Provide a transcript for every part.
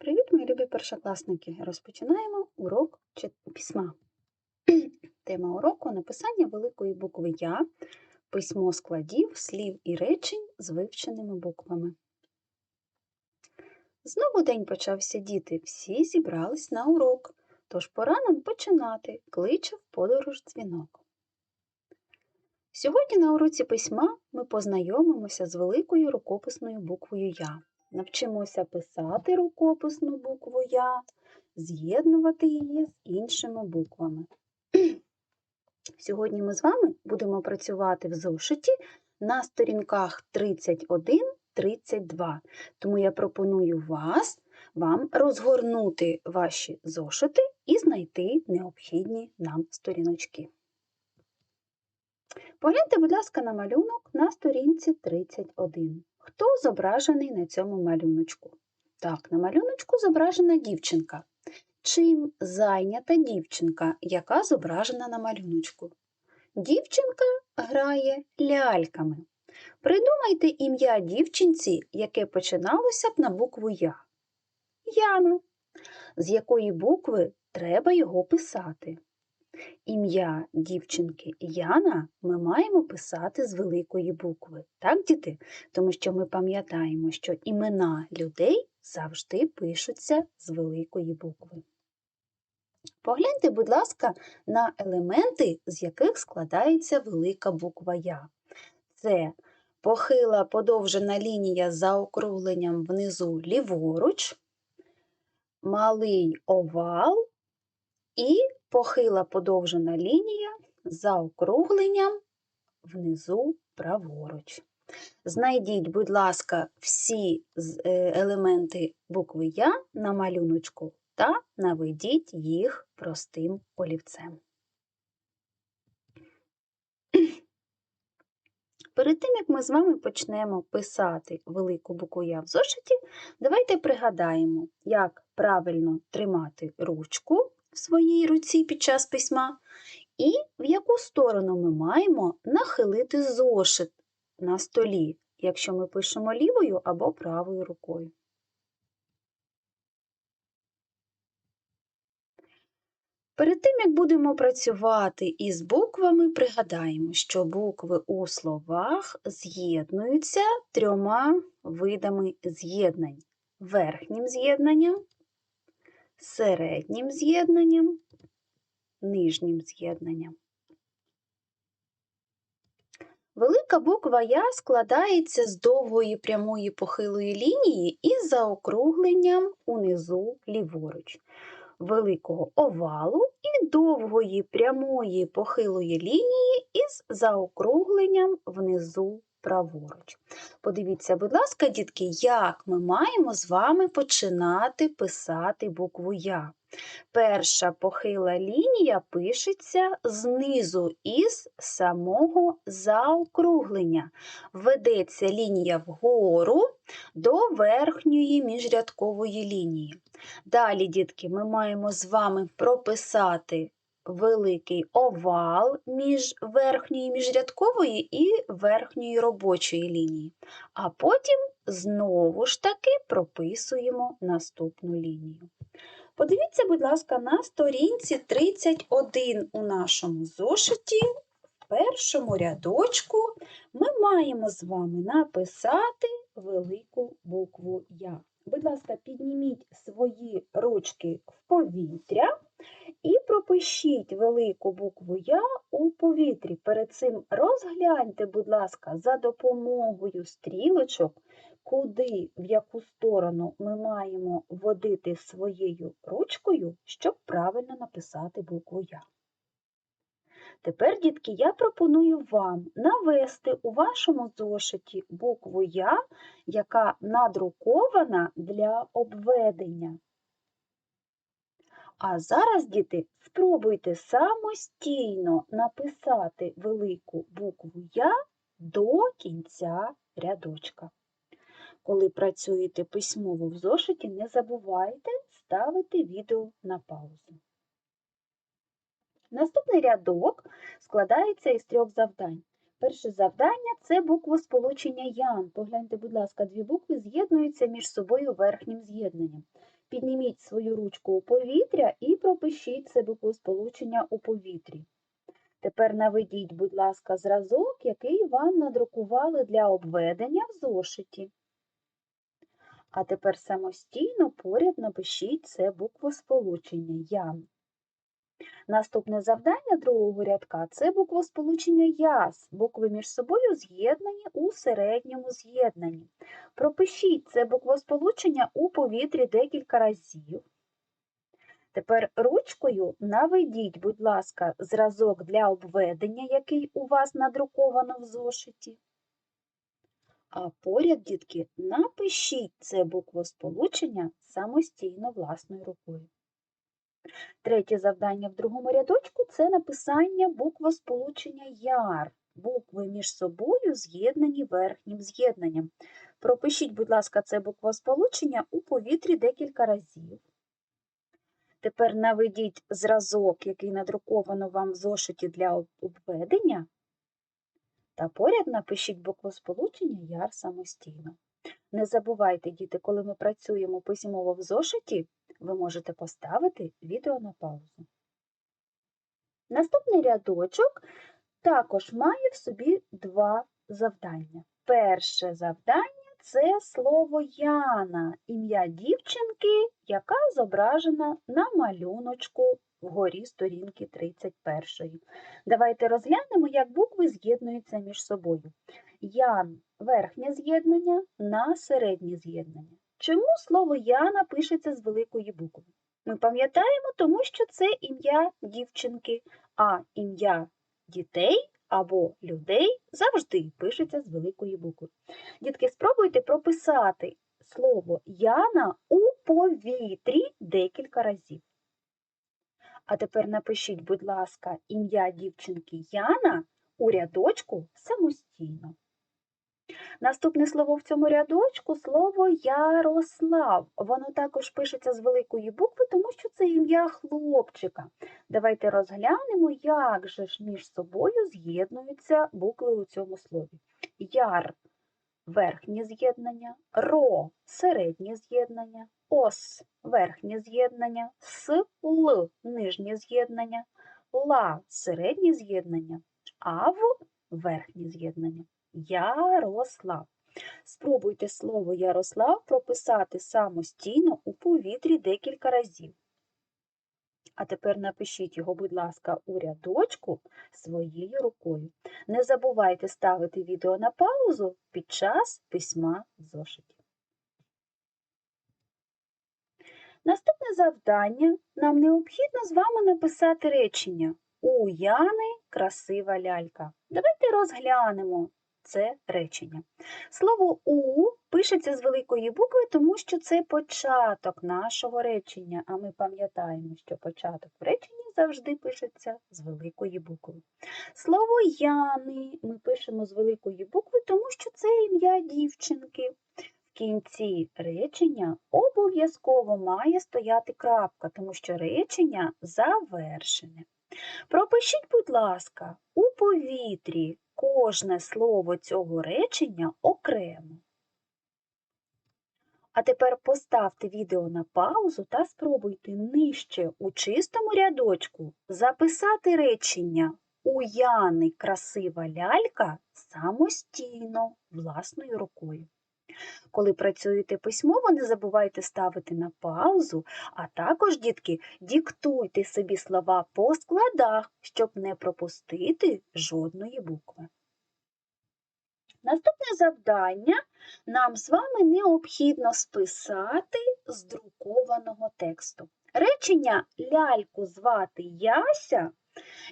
Привіт, мої любі першокласники! Розпочинаємо урок письма. Тема уроку написання великої букви Я, письмо складів, слів і речень з вивченими буквами. Знову день почався діти, всі зібрались на урок, тож пора нам починати, кличе в подорож дзвінок. Сьогодні на уроці письма ми познайомимося з великою рукописною буквою Я. Навчимося писати рукописну букву Я, з'єднувати її з іншими буквами. Сьогодні ми з вами будемо працювати в зошиті на сторінках 31-32. Тому я пропоную вас, вам розгорнути ваші зошити і знайти необхідні нам сторіночки. Погляньте, будь ласка, на малюнок на сторінці 31. Хто зображений на цьому малюночку? Так, на малюночку зображена дівчинка. Чим зайнята дівчинка, яка зображена на малюночку? Дівчинка грає ляльками. Придумайте ім'я дівчинці, яке починалося б на букву Я. Яна. З якої букви треба його писати? Ім'я дівчинки Яна ми маємо писати з великої букви. Так, діти? Тому що ми пам'ятаємо, що імена людей завжди пишуться з великої букви. Погляньте, будь ласка, на елементи, з яких складається велика буква Я. Це похила подовжена лінія за округленням внизу ліворуч, малий овал і похила подовжена лінія за округленням внизу праворуч. Знайдіть, будь ласка, всі е, елементи букви Я на малюночку та наведіть їх простим олівцем. Перед тим, як ми з вами почнемо писати велику букву Я в зошиті, давайте пригадаємо, як правильно тримати ручку в своїй руці під час письма, і в яку сторону ми маємо нахилити зошит на столі, якщо ми пишемо лівою або правою рукою. Перед тим, як будемо працювати із буквами, пригадаємо, що букви у словах з'єднуються трьома видами з'єднань: верхнім з'єднанням, середнім з'єднанням, нижнім з'єднанням. Велика буква Я складається з довгої прямої похилої лінії і заокругленням унизу ліворуч, великого овалу і довгої прямої похилої лінії із заокругленням внизу праворуч. Подивіться, будь ласка, дітки, як ми маємо з вами починати писати букву Я. Перша похила лінія пишеться знизу із самого заокруглення. Ведеться лінія вгору до верхньої міжрядкової лінії. Далі, дітки, ми маємо з вами прописати великий овал між верхньої міжрядкової і верхньої робочої лінії. А потім знову ж таки прописуємо наступну лінію. Подивіться, будь ласка, на сторінці 31 у нашому зошиті. В першому рядочку ми маємо з вами написати велику букву Я. Будь ласка, підніміть свої ручки в повітря і пропишіть велику букву Я у повітрі. Перед цим розгляньте, будь ласка, за допомогою стрілочок, куди, в яку сторону ми маємо водити своєю ручкою, щоб правильно написати букву Я. Тепер, дітки, я пропоную вам навести у вашому зошиті букву Я, яка надрукована для обведення. А зараз, діти, спробуйте самостійно написати велику букву Я до кінця рядочка. Коли працюєте письмово в зошиті, не забувайте ставити відео на паузу. Наступний рядок складається із трьох завдань. Перше завдання це буквосполучення Ян. Погляньте, будь ласка, дві букви з'єднуються між собою верхнім з'єднанням. Підніміть свою ручку у повітря і пропишіть це буквосполучення у повітрі. Тепер наведіть, будь ласка, зразок, який вам надрукували для обведення в зошиті. А тепер самостійно поряд напишіть це буквосполучення Ян. Наступне завдання другого рядка це буквосполучення яс. Букви між собою з'єднані у середньому з'єднанні. Пропишіть це буквосполучення у повітрі декілька разів. Тепер ручкою наведіть, будь ласка, зразок для обведення, який у вас надруковано в зошиті. А поряд, дітки, напишіть це буквосполучення самостійно власною рукою. Третє завдання в другому рядочку це написання буквосполучення яр. Букви між собою з'єднані верхнім з'єднанням. Пропишіть, будь ласка, це буквосполучення у повітрі декілька разів. Тепер наведіть зразок, який надруковано вам в зошиті для обведення, та поряд напишіть буквосполучення яр самостійно. Не забувайте, діти, коли ми працюємо письмово в зошиті, ви можете поставити відео на паузу. Наступний рядочок також має в собі два завдання. Перше завдання це слово Яна, ім'я дівчинки, яка зображена на малюночку вгорі сторінки 31. Давайте розглянемо, як букви з'єднуються між собою. Ян верхнє з'єднання на середнє з'єднання. Чому слово Яна пишеться з великої букви? Ми пам'ятаємо, тому що це ім'я дівчинки, а ім'я дітей або людей завжди пишеться з великої букви. Дітки, спробуйте прописати слово Яна у повітрі декілька разів. А тепер напишіть, будь ласка, ім'я дівчинки Яна у рядочку самостійно. Наступне слово в цьому рядочку слово Ярослав. Воно також пишеться з великої букви, тому що це ім'я хлопчика. Давайте розглянемо, як же ж між собою з'єднуються букви у цьому слові. Яр верхнє з'єднання, ро середнє з'єднання, ос верхнє з'єднання, с л нижнє з'єднання, ла середнє з'єднання, ав верхнє з'єднання. Ярослав. Спробуйте слово Ярослав прописати самостійно у повітрі декілька разів. А тепер напишіть його, будь ласка, у рядочку своєю рукою. Не забувайте ставити відео на паузу під час письма в зошиті. Наступне завдання нам необхідно з вами написати речення У Яни красива лялька. Давайте розглянемо це речення. Слово У пишеться з великої букви, тому що це початок нашого речення, а ми пам'ятаємо, що початок в реченні завжди пишеться з великої букви. Слово Яни ми пишемо з великої букви, тому що це ім'я дівчинки. В кінці речення обов'язково має стояти крапка, тому що речення завершене. Пропишіть, будь ласка, у повітрі кожне слово цього речення окремо. А тепер поставте відео на паузу та спробуйте нижче у чистому рядочку записати речення У Яни красива лялька самостійно, власною рукою. Коли працюєте письмово, не забувайте ставити на паузу, а також, дітки, диктуйте собі слова по складах, щоб не пропустити жодної букви. Наступне завдання нам з вами необхідно списати з друкованого тексту. Речення ляльку звати Яся,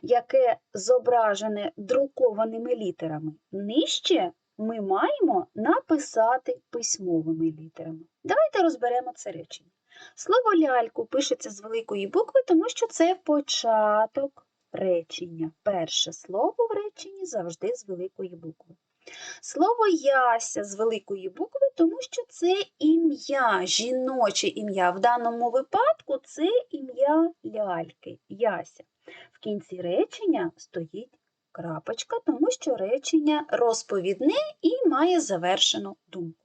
яке зображене друкованими літерами, нижче ми маємо написати письмовими літерами. Давайте розберемо це речення. Слово ляльку пишеться з великої букви, тому що це початок речення. Перше слово в реченні завжди з великої букви. Слово яся з великої букви, тому що це ім'я, жіноче ім'я. В даному випадку це ім'я ляльки, яся. В кінці речення стоїть крапочка, тому що речення розповідне і має завершену думку.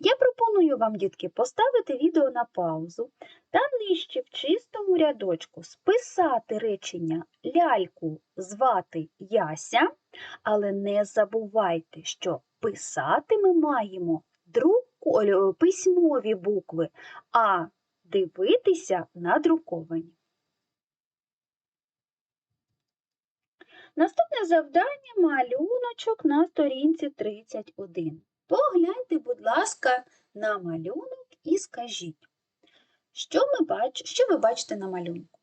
Я пропоную вам, дітки, поставити відео на паузу та нижче в чистому рядочку списати речення ляльку звати Яся, але не забувайте, що писати ми маємо друку... письмові букви, а дивитися надруковані. Наступне завдання малюночок на сторінці 31. Погляньте, будь ласка, на малюнок і скажіть, що, ми бач... що ви бачите на малюнку?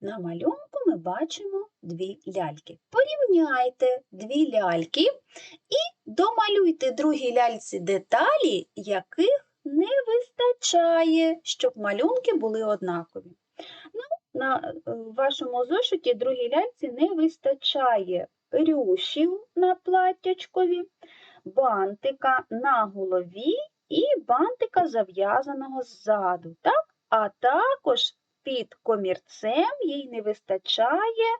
На малюнку ми бачимо дві ляльки. Порівняйте дві ляльки і домалюйте другій ляльці деталі, яких не вистачає, щоб малюнки були однакові. На е, вашому зошиті другій ляльці не вистачає рюшів на платтячкові, бантика на голові і бантика зав'язаного ззаду. Так? А також під комірцем їй не вистачає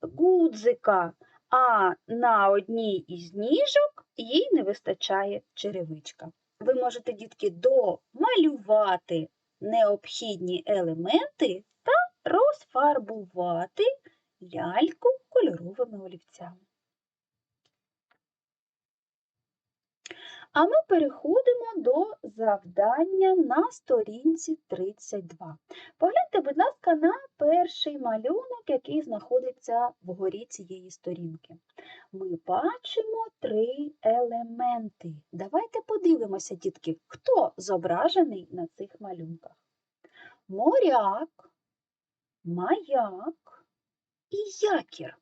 гудзика, а на одній із ніжок їй не вистачає черевичка. Ви можете, дітки, домалювати необхідні елементи розфарбувати ляльку кольоровими олівцями. А ми переходимо до завдання на сторінці 32. Погляньте, будь ласка, на перший малюнок, який знаходиться вгорі цієї сторінки. Ми бачимо три елементи. Давайте подивимося, дітки, хто зображений на цих малюнках. Моряк, маяк і якір.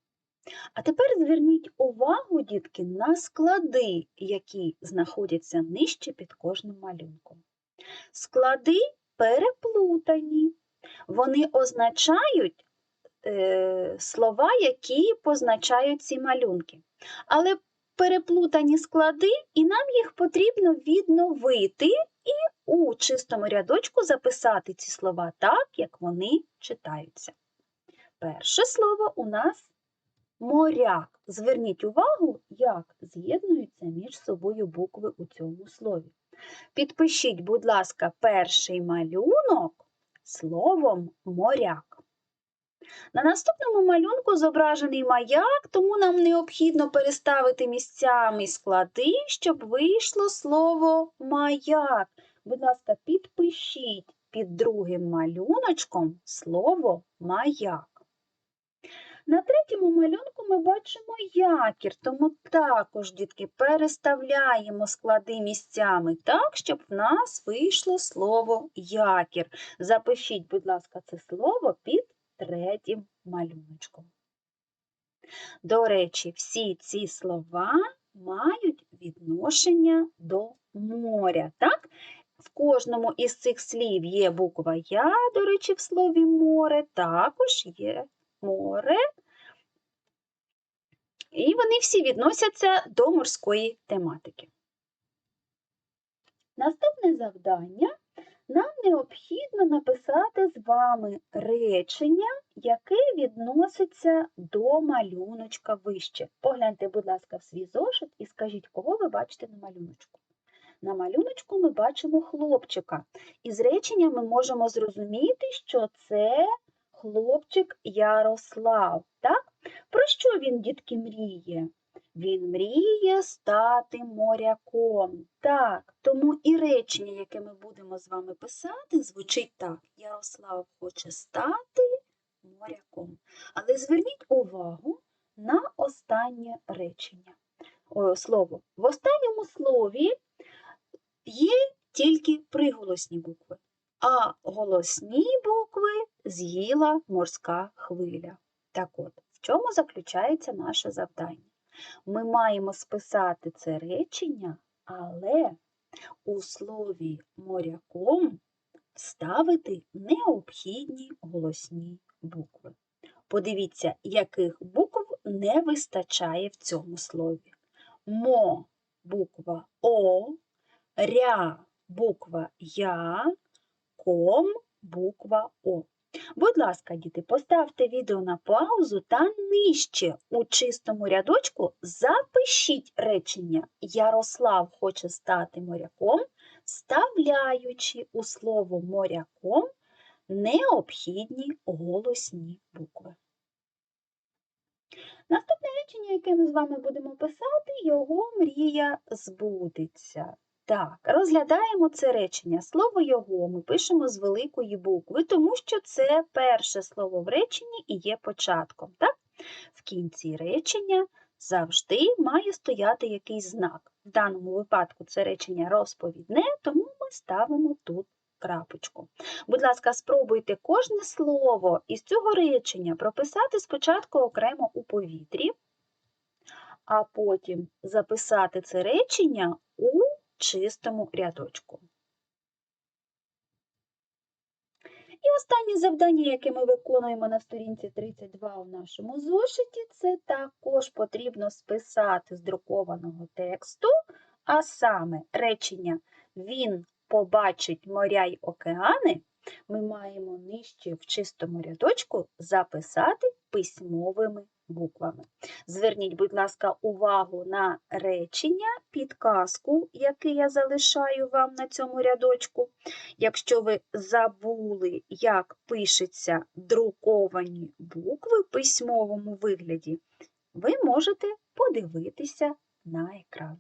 А тепер зверніть увагу, дітки, на склади, які знаходяться нижче під кожним малюнком. Склади переплутані. Вони означають е, слова, які позначають ці малюнки. Але переплутані склади, і нам їх потрібно відновити і у чистому рядочку записати ці слова так, як вони читаються. Перше слово у нас моряк. Зверніть увагу, як з'єднуються між собою букви у цьому слові. Підпишіть, будь ласка, перший малюнок словом моряк. На наступному малюнку зображений маяк, тому нам необхідно переставити місцями склади, щоб вийшло слово маяк. Будь ласка, підпишіть під другим малюночком слово маяк. На третьому малюнку ми бачимо якір, тому також, дітки, переставляємо склади місцями так, щоб в нас вийшло слово якір. Запишіть, будь ласка, це слово під третім малюночком. До речі, всі ці слова мають відношення до моря. так? В кожному із цих слів є буква Я, до речі, в слові море, також є море. І вони всі відносяться до морської тематики. Наступне завдання нам необхідно написати з вами речення, яке відноситься до малюночка вище. Погляньте, будь ласка, в свій зошит і скажіть, кого ви бачите на малюночку. На малюночку ми бачимо хлопчика. Із речення ми можемо зрозуміти, що це хлопчик Ярослав. Так? Про що він, дітки, мріє? Він мріє стати моряком. Так, тому і речення, яке ми будемо з вами писати, звучить так. Ярослав хоче стати моряком. Але зверніть увагу на останнє речення. О, слово. В останньому слові є тільки приголосні букви, а голосні букви з'їла морська хвиля. Так от, в чому заключається наше завдання? Ми маємо списати це речення, але у слові моряком вставити необхідні голосні букви. Подивіться, яких букв не вистачає в цьому слові. Мо буква О, ря буква Я, ком буква О. Будь ласка, діти, поставте відео на паузу та нижче у чистому рядочку запишіть речення Ярослав хоче стати моряком, вставляючи у слово моряком необхідні голосні букви. Наступне речення, яке ми з вами будемо писати, його мрія збудеться. Так, розглядаємо це речення. Слово його ми пишемо з великої букви, тому що це перше слово в реченні і є початком. Так? В кінці речення завжди має стояти якийсь знак. В даному випадку це речення розповідне, тому ми ставимо тут крапочку. Будь ласка, спробуйте кожне слово із цього речення прописати спочатку окремо у повітрі, а потім записати це речення чистому рядочку. І останнє завдання, яке ми виконуємо на сторінці 32 у нашому зошиті, це також потрібно списати з друкованого тексту, а саме речення Він побачить моря й океани, ми маємо нижче в чистому рядочку записати письмовими буквами. Зверніть, будь ласка, увагу на речення, підказку, який я залишаю вам на цьому рядочку. Якщо ви забули, як пишуться друковані букви в письмовому вигляді, ви можете подивитися на екран.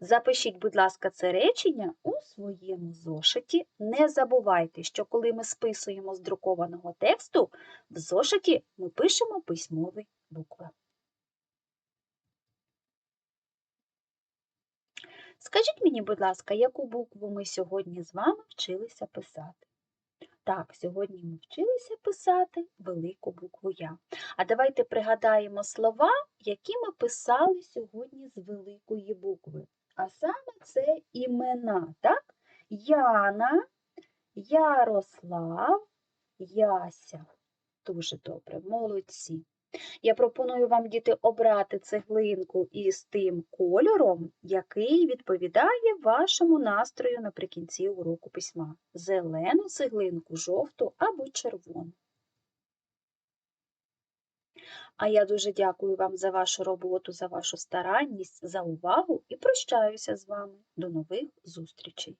Запишіть, будь ласка, це речення у своєму зошиті. Не забувайте, що коли ми списуємо з друкованого тексту, в зошиті ми пишемо письмові букви. Скажіть мені, будь ласка, яку букву ми сьогодні з вами вчилися писати? Так, сьогодні ми вчилися писати велику букву Я. А давайте пригадаємо слова, які ми писали сьогодні з великої букви. А саме це імена, так? Яна, Ярослав, Яся. Дуже добре, молодці. Я пропоную вам, діти, обрати цеглинку із тим кольором, який відповідає вашому настрою наприкінці уроку письма. Зелену цеглинку, жовту або червону. А я дуже дякую вам за вашу роботу, за вашу старанність, за увагу і прощаюся з вами. До нових зустрічей!